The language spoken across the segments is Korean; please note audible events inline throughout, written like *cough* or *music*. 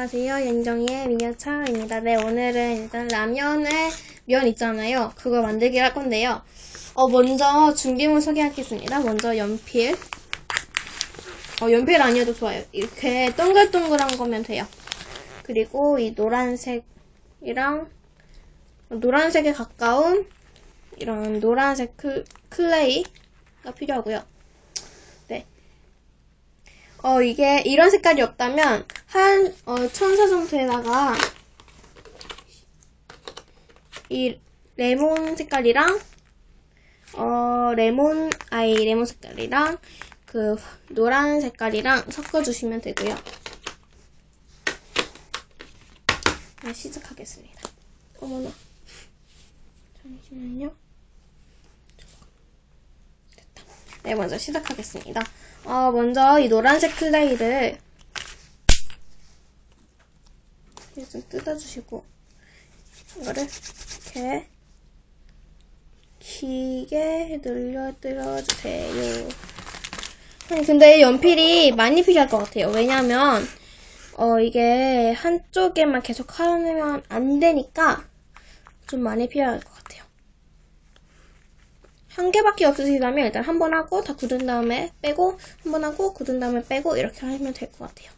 안녕하세요. 연정이의 미녀차입니다. 네, 오늘은 일단 라면에 면 있잖아요. 그걸 만들기 할 건데요. 어, 먼저 준비물 소개하겠습니다. 먼저 연필. 어, 연필 아니어도 좋아요. 이렇게 동글동글한 거면 돼요. 그리고 이 노란색이랑 노란색에 가까운 이런 노란색 클, 클레이가 필요하고요. 네. 어, 이게 이런 색깔이 없다면 한 어, 천사점토에다가 이 레몬 색깔이랑 어, 레몬 아이 레몬 색깔이랑 그 노란 색깔이랑 섞어주시면 되고요. 네, 시작하겠습니다. 어머나. 잠시만요. 됐다. 네, 먼저 시작하겠습니다. 어, 먼저 이 노란색 클레이를 이렇게 좀 뜯어주시고 이거를 이렇게 길게 늘려들어주세요. 아니, 근데 연필이 많이 필요할 것 같아요. 왜냐면 어, 이게 한쪽에만 계속 하면 안 되니까 좀 많이 필요할 것 같아요. 한 개밖에 없으시다면 일단 한 번 하고 다 굳은 다음에 빼고 한 번 하고 굳은 다음에 빼고 이렇게 하면 될 것 같아요.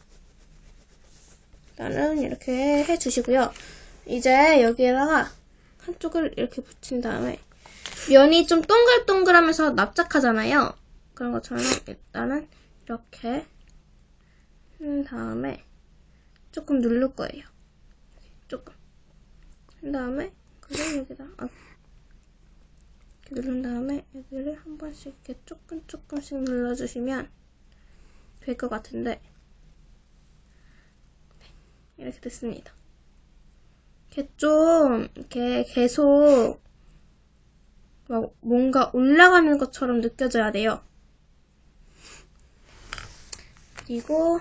일단은 이렇게 해주시고요. 이제 여기에다가 한쪽을 이렇게 붙인 다음에 면이 좀 동글동글하면서 납작하잖아요. 그런 것처럼 일단은 이렇게 한 다음에 조금 누를 거예요. 조금. 한 다음에 그걸 여기다 아, 이렇게 누른 다음에 여기를 한 번씩 이렇게 조금 조금씩 눌러주시면 될 것 같은데 네, 이렇게 됐습니다. 이렇게 좀 이렇게 계속 막 뭔가 올라가는 것처럼 느껴져야 돼요. 그리고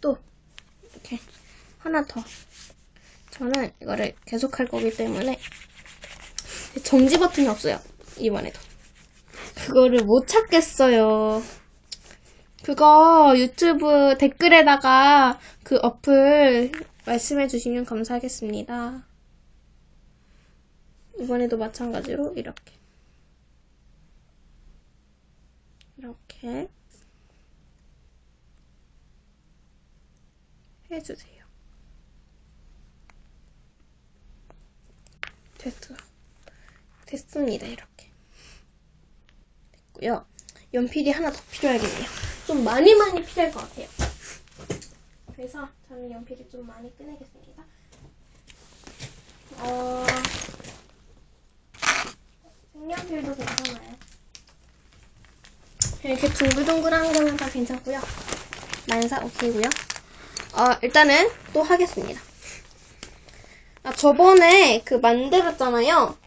또 이렇게 하나 더 저는 이거를 계속 할 거기 때문에 정지 버튼이 없어요. 이번에도. 그거를 못 찾겠어요. 그거 유튜브 댓글에다가 그 어플 말씀해 주시면 감사하겠습니다. 이번에도 마찬가지로 이렇게. 이렇게 해주세요. 됐어. 됐습니다. 이렇게. 됐고요. 연필이 하나 더 필요하겠네요. 좀 많이 많이 필요할 것 같아요. 그래서 저는 연필이 좀 많이 꺼내겠습니다. 어, 색연필도 괜찮아요. 이렇게 둥글둥글한 거는 다 괜찮고요. 만사 오케이고요. 어, 일단은 또 하겠습니다. 아, 저번에 그 만들었잖아요.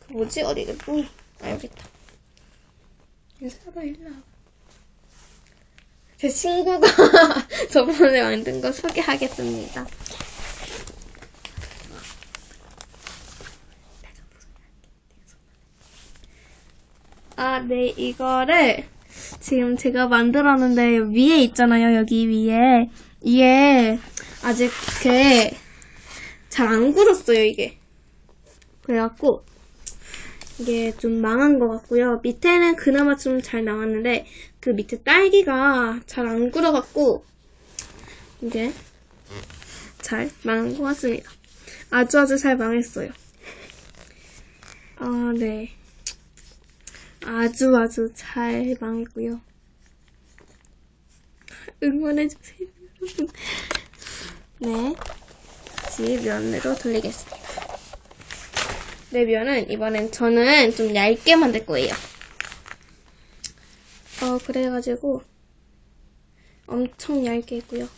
그 뭐지? 어디, 음, 아, 여기 있다. 와봐, 일로 와봐. 제 친구가 *laughs* 저번에 만든 거 소개하겠습니다. 아, 네, 이거를 지금 제가 만들었는데 위에 있잖아요, 여기 위에. 이게 아직 그렇게 잘 안 굳었어요, 이게. 그래갖고 이게 좀 망한 것 같고요. 밑에는 그나마 좀 잘 나왔는데 그 밑에 딸기가 잘안 굳어갖고 이게 잘 망한 것 같습니다. 아주 아주 잘 망했어요. 아, 네. 아주 아주 잘 망했고요. 응원해주세요. *laughs* 네. 다시 면으로 돌리겠습니다. 네, 면은 이번엔 저는 좀 얇게 만들 거예요. 어, 그래가지고 엄청 얇게 했고요.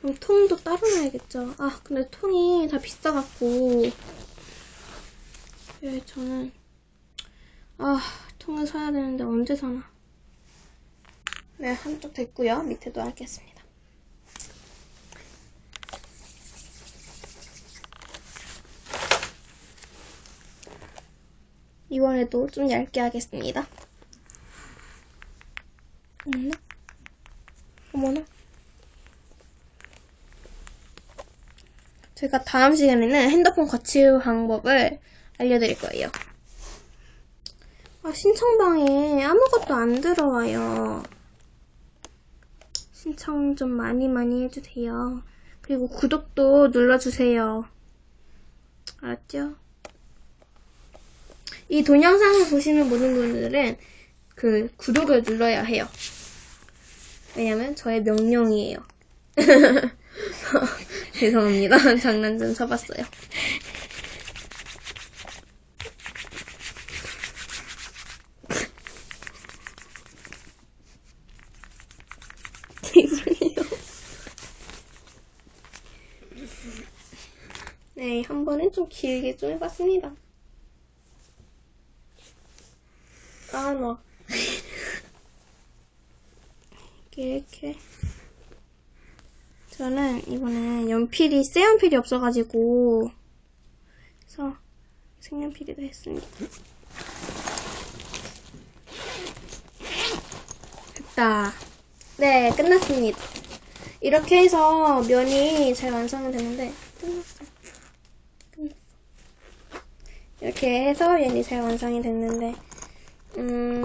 그럼 통도 따로 놔야겠죠. 아, 근데 통이 다 비싸갖고 예, 저는 아, 통을 사야 되는데 언제 사나. 네, 한쪽 됐고요. 밑에도 하겠습니다. 이번에도 좀 얇게 하겠습니다. 어머나. 어머나. 제가 다음 시간에는 핸드폰 거치우 방법을 알려드릴 거예요. 아, 신청방에 아무것도 안 들어와요. 신청 좀 많이 많이 해주세요. 그리고 구독도 눌러주세요. 알았죠? 이 동영상을 보시는 모든 분들은 그 구독을 눌러야 해요. 왜냐면 저의 명령이에요. *laughs* 죄송합니다. 장난 좀 쳐봤어요. *laughs* 네, 한 번은 좀 길게 좀 해봤습니다. 아, 너. 이렇게. 저는 이번에 연필이, 새 연필이 없어가지고, 그래서 색연필이도 했습니다. 됐다. 네, 끝났습니다. 이렇게 해서 면이 잘 완성이 됐는데, 끝났어요. 끝났어. 이렇게 해서 면이 잘 완성이 됐는데, 음,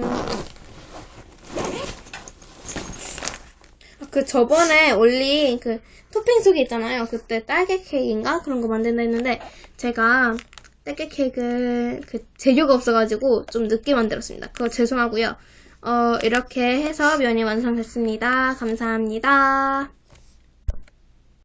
그 저번에 올린 그 토핑 속에 있잖아요. 그때 딸기 케이크인가 그런 거 만든다 했는데 제가 딸기 케이크 그 재료가 없어가지고 좀 늦게 만들었습니다. 그거 죄송하고요. 어 이렇게 해서 면이 완성됐습니다. 감사합니다.